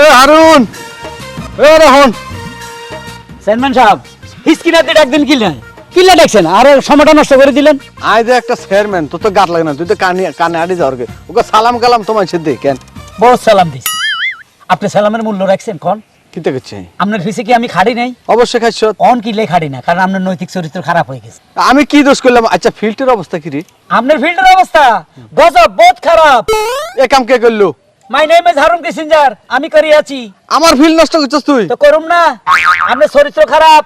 এ হারুন! এ রহন! Chairman সাহেব হিসকিনাতে ডাকছেন আর সময়টা নষ্ট করে দিলেন। আয় যে একটা চেয়ারম্যান তোর তো লাগে না তুই তো কানে কানে আড়ি যাওয়ার ওকে সালাম কালাম তোমার সে দে কেন? বড় সালাম দিছি। আপনি সালামের মূল্য রাখছেন কোন? কিতে করছে আপনার ফিসে কি আমি খাড়ি নাই? অবশ্যই খাইছ। অন কিলে খাড়ি না কারণ আপনার নৈতিক চরিত্র খারাপ হয়ে গেছে। আমি কি দোষ করলাম? আচ্ছা ফিল্টের অবস্থা কি রে? আপনার ফিল্ডের অবস্থা? গজব বহুত খারাপ। এ কাম কে করল? My name is Harun Kissinger আমি করি আছি। আমার ফিল্ড নষ্ট করছিস তুই। তো করুম না। আপনার চরিত্র খারাপ।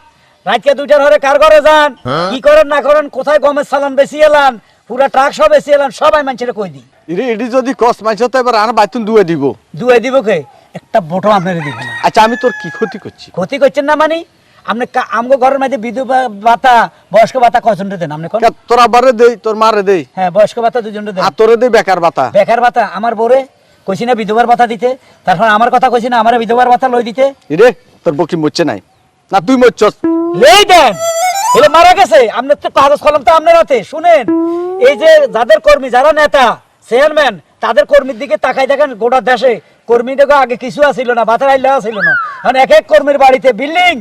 রাতকে দুইটার হরে কার ঘরে যান? কি করেন না করেন কোথায় গমের সালান বেশি এলান? পুরা ট্রাক সব বেশি এলান সবাই মানুষের কই দি রে এডি যদি কস মাইছ তো এবার আর বাইতুন দুয়ে দিব। দুয়ে দিব কে? একটা বোটো আপনার দিব না। আচ্ছা আমি তোর কি ক্ষতি করছি? ক্ষতি করছেন না মানে? আপনি আমগো ঘরের মধ্যে বিধবা ভাতা বয়স্ক ভাতা কজন দেন? আপনি কোন? তোর আবারে দেই তোর মারে দেই। হ্যাঁ বয়স্ক ভাতা দুজন দেন। আর তোরে দেই বেকার বাতা। বেকার ভাতা আমার বোরে কইছি না বিধবার ভাতা দিতে তারপর আমার কথা কইছি না আমার বিধবার ভাতা লই দিতে। রে তোর বকি মরছে নাই। না তুই মরছস। লেই দেন। এলে মারা গেছে। আপনার তো কাগজ কলম তো আপনার হাতে। শুনেন এই যে যাদের কর্মী যারা নেতা চেয়ারম্যান তাদের কর্মীর দিকে তাকাই দেখেন গোটা দেশে। কর্মীদের আগে কিছু আসিল না বাতার আইলে আসিল না। এখন এক এক কর্মীর বাড়িতে বিল্ডিং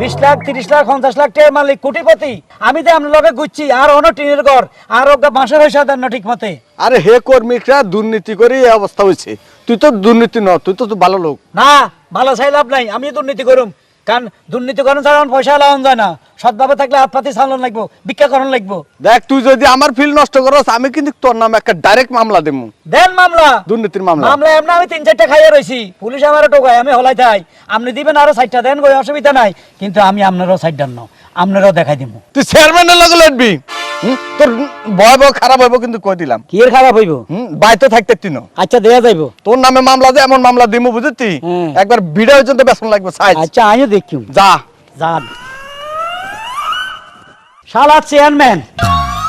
বিশ লাখ তিরিশ লাখ পঞ্চাশ লাখ টাকা মালিক কোটিপতি। আমি তো আপনার লগে গুচ্ছি আর অন্য টিনের ঘর আর ওকে বাঁশের হয়েছে দেন না ঠিক মতে আরে হে কর্মীরা দুর্নীতি করে এই অবস্থা হয়েছে। তুই তো দুর্নীতি ন তুই তো তো ভালো লোক। না ভালো চাই লাভ নাই আমি দুর্নীতি করুম। কারণ দুর্নীতি করেন ছাড়া পয়সা লাগান যায় না। সৎভাবে থাকলে হাত পাতি চালান লাগবো ভিক্ষাকরণ লাগবো। দেখ তুই যদি আমার ফিল নষ্ট করস আমি কিন্তু তোর নামে একটা ডাইরেক্ট মামলা দেবো দেন মামলা। দুর্নীতির মামলা। মামলা এমন আমি তিন চারটা খাইয়ে রয়েছি পুলিশ আমার টোকায় আমি হলাই থাই আপনি দিবেন আরও সাইডটা দেন কোনো অসুবিধা নাই। কিন্তু আমি আপনারও সাইড ডান আপনারও দেখাই দিব তুই চেয়ারম্যানের লগে লড়বি? তোর ভয় ভয় খারাপ হইব কিন্তু কই দিলাম। কি এর খারাপ হইব? বাইতে থাকতে তিন। আচ্ছা দেয়া যাইব। তোর নামে মামলা দে এমন মামলা দিমু বুঝতি? একবার ভিডিও পর্যন্ত বেসন লাগবে সাইজ। আচ্ছা আইও দেখি। যা। যা। শালা চেয়ারম্যান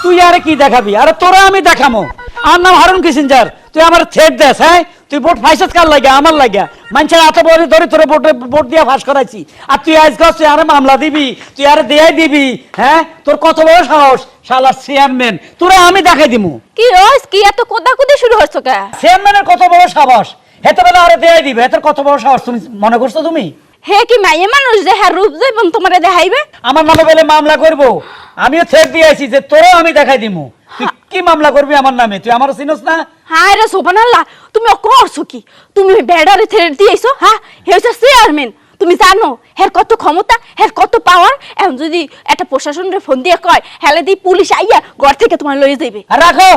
তুই আরে কি দেখাবি? আরে তোরা আমি দেখামো। আর নাম হারুন কিসিঞ্জার। তুই আমার থ্রেট দেস হ্যাঁ? তুই ভোট ফাইসত কার লাগে? আমার লাগে। মানুষের এত বড় ধরে তোর ভোট ভোট দিয়ে ফাঁস করাইছি। আর তুই আজ কর তুই আরে মামলা দিবি তুই আরে দেয়াই দিবি হ্যাঁ? তোর কত বড় সাহস? শালা চেয়ারম্যান তোরা আমি দেখাই দিমু। কি রস কি এত কোদাকুদি শুরু হচ্ছে কে? চেয়ারম্যানের কত বড় সাহস? হেতে বেলা আরে দেয়াই দিবে হেতের কত বড় সাহস তুমি মনে করছ তুমি? হে কি মাইয়ে মানুষ যে হ্যাঁ রূপ যাইবন তোমারে দেখাইবে? আমার নামে বলে মামলা করব। আমিও দিয়েছি যে তোরও আমি দেখাই দিমু। তুই কি মামলা করবি আমার নামে? তুই চিনস না? হায় রে সোপানাল্লাহ তুমি ও করছ কি? তুমি বেডারে ছেড়ে দিয়েছ হ্যাঁ হে? হচ্ছে চেয়ারম্যান তুমি জানো হের কত ক্ষমতা হের কত পাওয়ার এখন যদি একটা প্রশাসনের ফোন দিয়ে কয় হেলে দি পুলিশ আইয়া ঘর থেকে তোমার লয়ে যাইবে। আর রাখো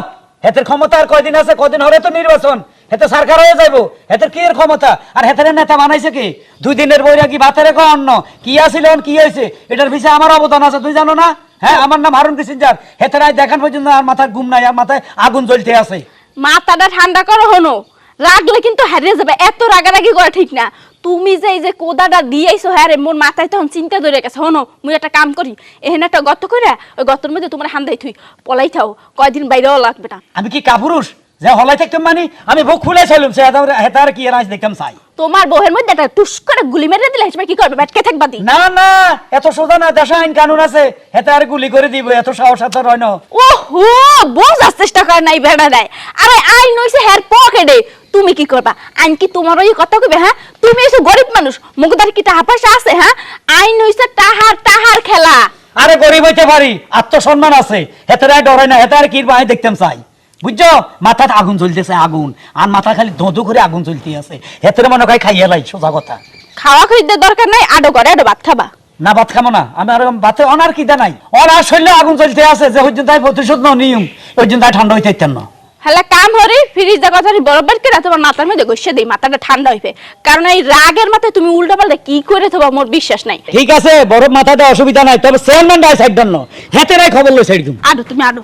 হেতের ক্ষমতা আর কয়দিন আছে কদিন হলে তো নির্বাচন। হেতে সরকার হয়ে যাইবো। হেতের কি এর ক্ষমতা? আর হেতের নেতা বানাইছে কি? দুই দিনের বইরা কি ভাতের রেখো অন্য কি আছিল কি হয়েছে এটার পিছিয়ে আমার অবদান আছে তুই জানো না? হ্যাঁ আমার নাম হারুন কিসিঞ্জার। হেতের আজ দেখান পর্যন্ত আর মাথায় ঘুম নাই আর মাথায় আগুন জ্বলতে আছে। মাথাটা ঠান্ডা করো হনো। রাগলে কিন্তু হারিয়ে যাবে এত রাগারাগি করা ঠিক না। তুমি যে এই যে কোদাটা দিয়েছ হ্যাঁ রে মোর মাথায় তখন চিন্তা ধরে গেছে। হনো মুই একটা কাম করি এখানে একটা গর্ত করে ওই গর্তের মধ্যে তোমার হান্দাই থুই পলাই থাও কয়দিন বাইরেও লাগবে না। আমি কি কাপুরুষ? যে হলাই থাকতাম মানে আমি বুক খুলে ছিলাম সে হেতার কি রাজ দেখতাম চাই। তোমার বউয়ের মধ্যে একটা টুস করে গুলি মেরে দিলে হিসেবে কি করবে? ব্যাটকে থাকবা দি। না না এত সোজা না দেশে আইন কানুন আছে হেতে আর গুলি করে দিব এত সাহস এত রয় না ওহো বোঝার চেষ্টা করে নাই বেড়া দেয় আরে আইন নইছে হের পকেটে। তুমি কি করবা? আইন কি তোমার ওই কথা কইবে হ্যাঁ? তুমি এসে গরিব মানুষ মুখদার কি টাকা পয়সা আছে হ্যাঁ? আইন নইছে টাহার টাহার খেলা। আরে গরিব হইতে পারি আত্মসম্মান আছে হেতে আর ডরাই না হেতে আর কি আমি দেখতাম চাই। বুঝছ? মাথাতে আগুন জ্বলতেছে আগুন। আর মাথা খালি ধোঁধু করে আগুন জ্বলতে আছে। হেতের মনে হয় খাইয়ে লাই সোজা কথা। খাওয়া খাইতে দরকার নাই আডো করে আডো ভাত খাবা। না ভাত খামো না। আমি আর ভাতে অনার কি নাই। অনার শরীরে আগুন জ্বলতে আছে যে হইজন তাই প্রতিশোধ ন নিয়ম। ওইজন তাই ঠান্ডা হইতে ইত্যান্ন হ্যালো কাম হরি ফ্রিজ দেখা ধরি বরফ করে তোমার মাথার মধ্যে গসে দেই মাথাটা ঠান্ডা হইবে। কারণ এই রাগের মাথায় তুমি উল্টা পাল্টা কি করে থবা মোর বিশ্বাস নাই। ঠিক আছে বরফ মাথাতে অসুবিধা নাই তবে চেয়ারম্যান ডাই সাইড ডান্ন হেতে নাই খবর লই সাইড দিম। আডো তুমি আডো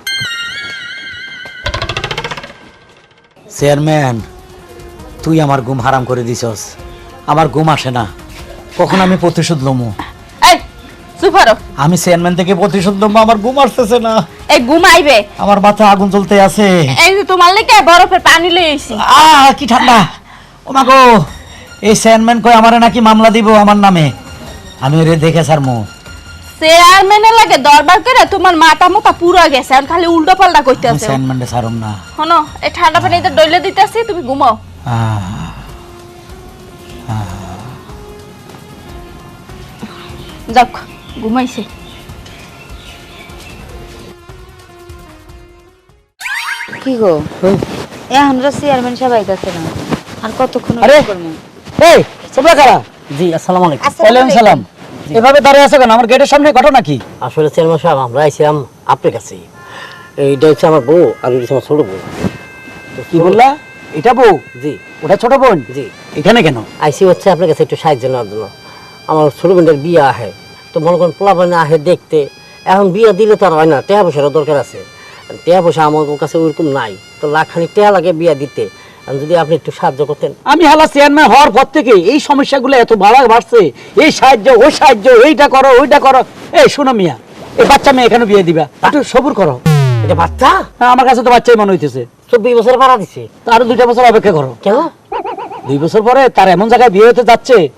চেয়ারম্যান তুই আমার ঘুম হারাম করে দিছস। আমার ঘুম আসে না। কখন আমি প্রতিশোধ লমু? এই চুপ হরো আমি চেয়ারম্যান থেকে প্রতিশোধ লমু আমার ঘুম আসতেছে না। এই ঘুমাইবে আমার মাথা আগুন জ্বলতে আছে। এই যে তোমার লেগে বরফের পানি লই আইছি। আহ কি ঠান্ডা। ও মা গো এই চেয়ারম্যান কই আমারে নাকি মামলা দিব আমার নামে? আমি রে দেখে স্যার মু চেয়ারম্যানের লাগে দরবার করে তোমার মাথা মোটা পুরো গেছে আর খালি উল্টো পাল্টা করতে আছে চেয়ারম্যানরে সারম না। শোনো এই ঠান্ডা পানিতে ডইলে দিতেছি তুমি ঘুমাও। যাক ঘুমাইছে। কি গো? চেয়ারম্যান না আর কতক্ষণ আরে! এই তোমরা কারা? জি আসসালামু আলাইকুম। সালাম। এভাবে দাঁড়িয়ে আছো কেন? আমার গেটের সামনে ঘটনা কি? আসলে চেয়ারম্যান সাহেব আমরা আইছিলাম আপনার কাছে। এইটা হচ্ছে আমার বউ আর এটা হচ্ছে আমার ছোট বউ। কি বললা? এটা বউ? জি। ওটা ছোট বোন? জি। এখানে কেন? আইসি হচ্ছে আপনার কাছে একটু সাহায্য নেওয়ার জন্য। আমার ছোট বোনটার বিয়ে আহে। তো মনে করেন পোলা বোন আহে দেখতে। এখন বিয়ে দিলে তো আর হয় না টাকা পয়সারও দরকার আছে। টাকা পয়সা আমার কাছে ওইরকম নাই। তো লাখখানি টাকা লাগে বিয়ে দিতে। যদি আপনি একটু সাহায্য করতেন। আমি হালা চেয়ারম্যান হওয়ার পর থেকে এই সমস্যাগুলো এত বাড়া বাড়ছে। এই সাহায্য ওই সাহায্য এইটা করো ওইটা করো। এই শোনো মিয়া এই বাচ্চা মেয়ে এখানে বিয়ে দিবা। একটু সবুর করো। এটা বাচ্চা? হ্যাঁ আমার কাছে তো বাচ্চাই মনে হইতেছে। চব্বিশ বছর ভাড়া দিছে। তো আরও দুইটা বছর অপেক্ষা করো। কেন? দুই বছর পরে তার এমন জায়গায় বিয়ে হতে যাচ্ছে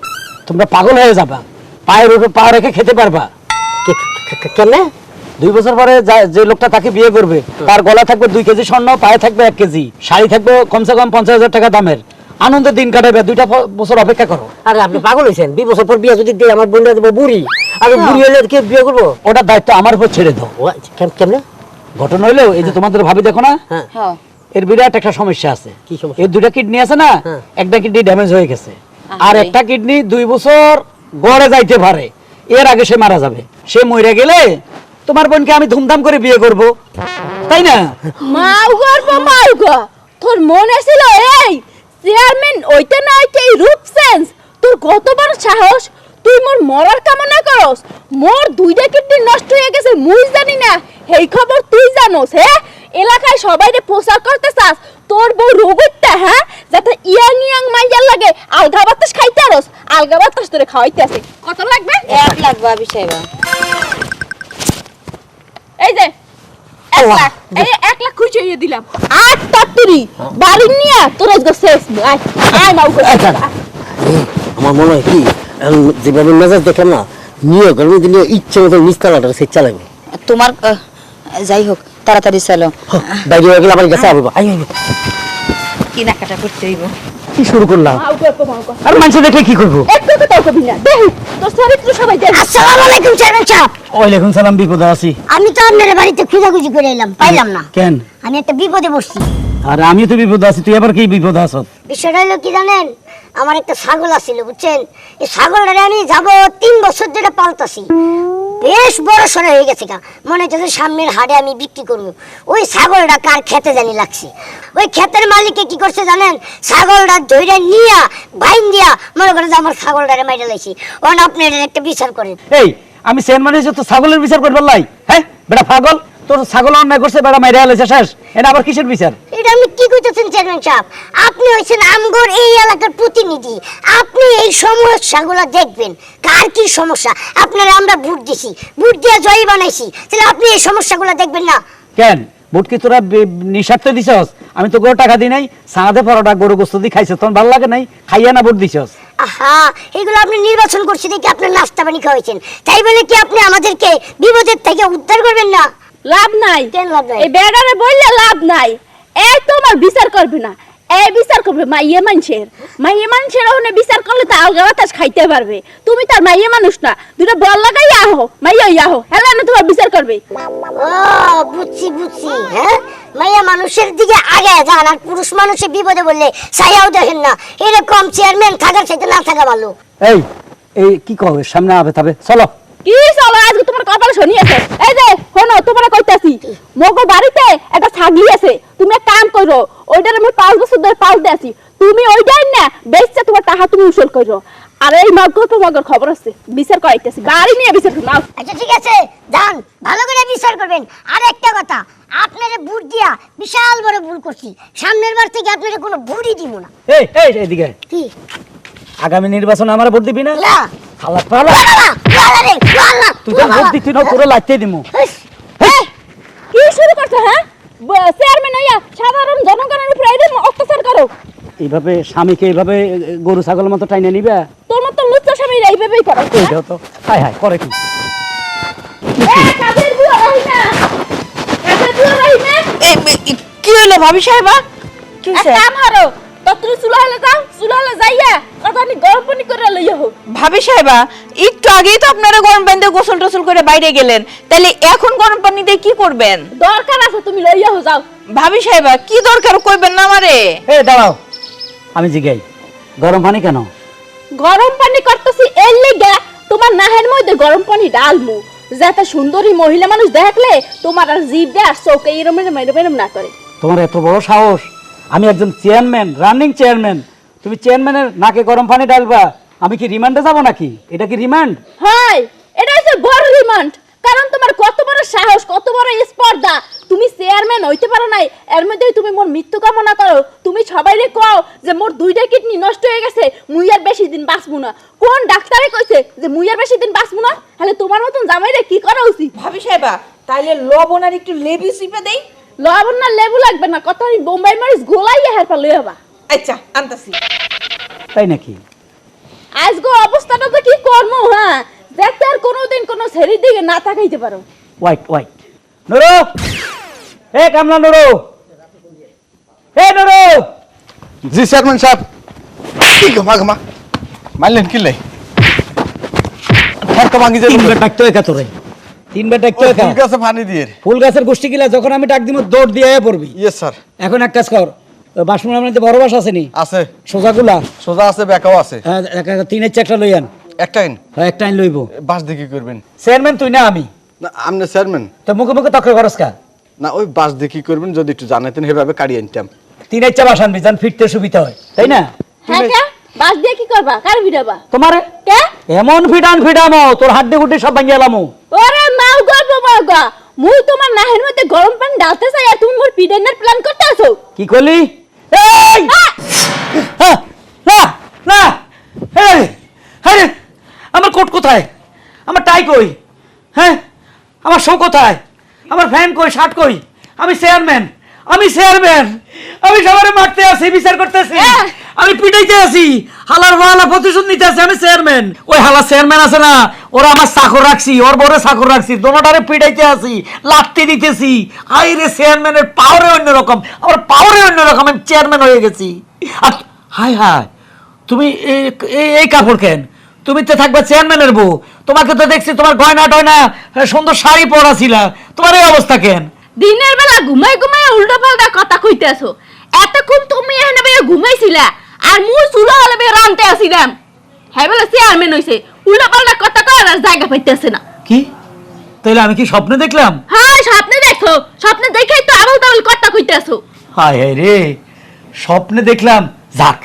তোমরা পাগল হয়ে যাবা। পায়ের উপর পা রেখে খেতে পারবা। কে- কে- কে- কেমনে দুই বছর পরে যে লোকটা তাকে বিয়ে করবে তার গলা থাকবে দুই কেজি স্বর্ণ পায়ে থাকবে এক কেজি শাড়ি থাকবে কমসে কম পঞ্চাশ হাজার টাকা দামের। আনন্দের দিন কাটাবে দুইটা বছর অপেক্ষা করো। আরে আপনি পাগল হয়েছেন দুই বছর পর বিয়ে যদি দিই আমার বোনটা দেবো বুড়ি আর বুড়ি হলে কে বিয়ে করব? ওটার দায়িত্ব আমার উপর ছেড়ে দাও। আচ্ছা, কেমনে? ঘটনা হইলেও এই যে তোমাদের ভাবি দেখো না হ্যাঁ। হ্যাঁ। এর বিরাট একটা সমস্যা আছে। কি সমস্যা? এর দুইটা কিডনি আছে না হ্যাঁ। একটা কিডনি ড্যামেজ হয়ে গেছে। আর একটা কিডনি দুই বছর গড়ে যাইতে পারে। এর আগে সে মারা যাবে। সে মরে গেলে তোমার বোনকে আমি ধুমধাম করে বিয়ে করব তাই না? মাউ গর্ব মাউ গো। তোর মনে ছিল এই চেয়ারম্যান ওইটা না ওইটা এই রূপ সেন্স তোর কত বড় সাহস? তুই মোর মরার কামনা করস। মোর দুইটা কিডনি নষ্ট হয়ে গেছে মুই জানি না। এই খবর তুই জানোস হ্যাঁ এলাকায় সবাইরে প্রচার করতে চাস তোর বউ রোগইতা হ্যাঁ যাতে ইয়াং ইয়াং মাইয়ার লাগে আলগা বাতাস খাইতে আরস। আলগা বাতাস তোরে খাওয়াইতে আছে কত লাগবে? এক লাখ ভাবি সাহেবা এই যে এক লাখ এই এক লাখ খুশি দিলাম। আট তাত্তুরি বাড়ি নিয়ে তোর আজকে শেষ আয় আয় মাউ আমার মনে হয় কি যেভাবে মেজাজ দেখলাম না নিয়ে গরমে দিলে ইচ্ছে মতো নিস্তালাটা সে চালাবে। তোমার যাই হোক তাড়াতাড়ি চলো। বাইরে হয়ে গেলে আবার গেছে আবার। আই করতে হইব। কি শুরু করলাম? আর মানুষ দেখলে কি করব? একটু তো তোর কবি না দেখ তোর চরিত্র সবাই দেখ। আসসালামু আলাইকুম চেয়ারম্যান সাহেব। ওয়ালাইকুম সালাম বিপদে আছি। আমি তো আপনার বাড়িতে খোঁজাখুঁজি করে এলাম পাইলাম না। কেন? আমি একটা বিপদে বসছি আর আমি তো বিপদে আছি তুই আবার কি বিপদে আছ? বিষয়টা হলো কি জানেন? আমার একটা ছাগল আছিল, বুঝছেন? এই ছাগলটা আমি যাব তিন বছর ধরে পালতাছি। বেশ বড় সড়ো হয়ে গেছে কা মনে হচ্ছে সামনের হাটে আমি বিক্রি করব। ওই ছাগলটা কার খেতে জানি লাগছে। ওই ক্ষেতের মালিকে কি করছে জানেন? ছাগলটা ধৈর্য নিয়া বাইন দিয়া মনে করে যে আমার ছাগলটারে মাইরে লাইছি। ওন আপনি একটা বিচার করেন। এই, আমি চেয়ারম্যান হয়েছে তো ছাগলের বিচার করবার লাই। হ্যাঁ বেটা পাগল? তোর ছাগল অন্যায় করছে বেটা মাইরে আলেছে শেষ। এটা আবার কিসের বিচার? এটা আপনি কি কইতেছেন চেয়ারম্যান সাহেব? আপনি হয়েছেন আমগর এই এলাকার প্রতিনিধি। আপনি এই সমস্যাগুলো দেখবেন। কার কি সমস্যা? আপনারা আমরা ভোট দিছি। ভোট দিয়ে জয়ী বানাইছি। তাহলে আপনি এই সমস্যাগুলো দেখবেন না। কেন? ভোট কি তোরা নিঃস্বার্থে দিছস? আমি তো গরু টাকা দিই নাই সাঁদে পরোটা গরু গোস্ত দিয়ে খাইছে তখন ভালো লাগে নাই? খাইয়া না ভোট দিছস? আহা এগুলো আপনি নির্বাচন করছি দেখি আপনার নাস্তা পানি খাওয়াইছেন। তাই বলে কি আপনি আমাদেরকে বিপদের থেকে উদ্ধার করবেন না? লাভ নাই। কেন লাভ নাই? এই বেড়ারে বললে লাভ নাই। এই তোমার বিচার করবে না। এই বিচার করবে মাইয়ে মানুষের। মাইয়ে মানুষের ওখানে বিচার করলে তো আলগা বাতাস খাইতে পারবে। তুমি তার মাইয়ে মানুষ না। দুটো বল লাগাই আহো। মাইয়া আহো। হেলা না তোমার বিচার করবে। ও বুঝছি বুঝছি। হ্যাঁ? মাইয়া মানুষের দিকে আগে যান আর পুরুষ মানুষের বিপদে বললে ছায়াও দেখেন না। এরকম চেয়ারম্যান থাকার সাথে না থাকা ভালো। এই এই কি কবে সামনে আবে তবে চলো। কি চলো আজকে তোমার কপাল শুনিয়েছে? এই যে শোনো তোমার কইতাছি মগো বাড়িতে একটা ছাগলি আছে। তুমি এক কাম করো ওইটার আমি পাঁচ বছর ধরে পালতে আছি। তুমি ওইটাই না বেচছে তোমার টাকা তুমি উসুল করো। আর এই মগ তো মগর খবর আছে বিচার করাইতেছি। বাড়ি নিয়ে বিচার নাও। আচ্ছা ঠিক আছে যান ভালো করে বিচার করবেন। আর একটা কথা আপনারে ভোট দিয়া বিশাল বড় ভুল করছি। সামনের বার থেকে আপনারে কোনো ভুলই দিব না। এই এই এদিকে কি? আগামী নির্বাচনে আমার ভোট দিবি না? না। খালা পালা। তুই তো না, ভোট না। দিচ্ছি না তোরে লাগতে দিমু। এই, কি শুরু করছ হ্যাঁ? চেয়ারম্যান হইয়া সাধারণ জনগণের উপর এরকম অত্যাচার করো। এইভাবে স্বামীকে এইভাবে গরু ছাগলের মতো টাইনে নিবে? তোর মতো লুচ্চা স্বামী এইভাবেই করো এইটাও তো। হাই হাই করে কি? কি হলো ভাবি সাহেবা? কি কাম হারো তত্র চুলা হলে যাও চুলা হলে যাইয়া গরম পানি করে লইয়া হোক। ভাবি সাহেবা একটু আগেই তো আপনারা গরম পানি দিয়ে গোসল টোসল করে বাইরে গেলেন। তাহলে এখন গরম পানি দিয়ে কি করবেন? দরকার আছে তুমি লইয়া হো যাও। ভাবি সাহেবা কি দরকার কইবেন না আমারে? এ দাঁড়াও। আমি জিগাই। গরম পানি কেন? গরম পানি করতেছি এর লিগে তোমার নাহের মধ্যে গরম পানি ডালমু যাতে সুন্দরী মহিলা মানুষ দেখলে তোমার আর জিভ দিয়ে আর এরম এরম এরম না করে। তোমার এত বড় সাহস? আমি একজন চেয়ারম্যান রানিং চেয়ারম্যান। তুমি চেয়ারম্যানের নাকে গরম পানি ডালবা আমি কি রিমান্ডে যাব নাকি? এটা কি রিমান্ড? হয় এটা হচ্ছে বড় রিমান্ড। কারণ তোমার কত বড় সাহস কত বড় স্পর্ধা। তুমি চেয়ারম্যান হইতে পারো নাই এর মধ্যে তুমি মোর মৃত্যু কামনা করো। তুমি সবাইরে কও যে মোর দুইটা কিডনি নষ্ট হয়ে গেছে মুই আর বেশি দিন বাঁচবো না। কোন ডাক্তারে কইছে যে মুই আর বেশি দিন বাঁচবো না? তাহলে তোমার মতন জামাইরে কি করা উচিত? ভাবি সাহেবা তাইলে লবণ আর একটু লেবু চিপে দেই। লবণ না লেবু লাগবে না কত আমি বোম্বাই মরিচ গোলাইয়া হেরপা লই হবা। আচ্ছা আনতাছি। তাই নাকি? আজগো অবস্থাটা তো কি করব হ্যাঁ? দেখতে আর কোনোদিন কোনো দিকে না তাকাইতে পারো। White white Nuru! এ কামলা নুরু! এ নুরু! জি চেয়ারম্যান সাহেব। কি ঘমা ঘমা মারলেন কি লাই? ভাঙি যাবে তিনবার ডাকতে হয় কাতরে তিনবার ডাকতে হয় ঠিক আছে পানি দিয়ে। ফুল গাছের গোষ্ঠী গিলা যখন আমি ডাক দিব দৌড় দিয়ে আয়া পড়বি। ইয়েস স্যার এখন এক কাজ কর বাসমুন আমাদের বড় বাস আসেনি আছে। সোজাগুলা? সোজা আছে বেকাও আছে। হ্যাঁ, এক- এক- তিনের চারটা লই আন। একটা আইন। হ্যাঁ, একটা আইন লইব। বাস দেখি করবেন? চেয়ারম্যান তুই না আমি? না আপনি চেয়ারম্যান। তো মুখে মুখে তক্র খরচ কা? না ওই বাস দেখি করবেন? যদি একটু জানাতেন সেভাবে কাড়ি আনতাম। তিনের চা বাস আনবি যান ফিরতে সুবিধা হয়। তাই না? হ্যাঁ বাস দিয়ে কি করবা? কার ভিড়াবা তোমার? কে? এমন ফিটান ফিটামো তোর হাড্ডি গুড্ডি সব ভাঙিয়ে এলামো ওরে মাও গর্ব মাও গা মুই তোমার নাহের মধ্যে গরম পানি ডালতে চাই আর তুমি মোর পিডেনের প্ল্যান করতে আসো কি করলি? এই! হ্যাঁ, না না! আরে আমার কোট কোথায়? আমার টাই কই? হ্যাঁ? আমার শো কোথায়? আমার ফ্যান কই? শার্ট কই? আমি চেয়ারম্যান। আমি চেয়ারম্যান আমি সবারে মারতে আছি বিচার করতেছি! আমি পিটাইতে আছি হালার হালা প্রতিশোধ নিতে আছি আমি চেয়ারম্যান ওই হালা চেয়ারম্যান আছে না ওরা আমার চাকর রাখছি ওর বড় চাকর রাখছি দোনোটারে পিটাইতে আছি লাত্তি দিতেছি। আই রে চেয়ারম্যানের পাওয়ারে অন্যরকম আমার পাওয়ারে অন্যরকম আমি চেয়ারম্যান হয়ে গেছি। আর হাই হাই তুমি এই- এই- এই কাপড় কেন? তুমি তো থাকবে চেয়ারম্যানের বউ তোমাকে তো দেখছি তোমার গয়না টয়না সুন্দর শাড়ি পরা ছিল তোমার এই অবস্থা কেন? দিনের বেলা ঘুমাই ঘুমাই উল্টো পাল্টা কথা কইতে আসো এতক্ষণ তুমি এখানে বেয়ে ঘুমাইছিলা আর মুই চুলা হলে বেয়ে রানতে আসিলাম হ্যাঁ বলে চেয়ারম্যান হইছে উল্টো পাল্টা কথা কয় আর জায়গা পাইতেছে না। কি? তাহলে আমি কি স্বপ্নে দেখলাম? হ্যাঁ স্বপ্নে দেখো স্বপ্নে দেখেই তো আবল তাবল কথা কইতে আসো হায় হায় রে। স্বপ্নে দেখলাম যাক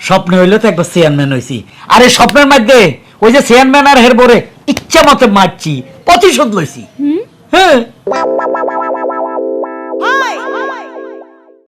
স্বপ্নে হইলে তো একবার চেয়ারম্যান হয়েছি আর এই স্বপ্নের মধ্যে ওই যে চেয়ারম্যান আর হের বরে ইচ্ছা মতো মারছি প্রতিশোধ লইছি। হ্যাঁ। Hi.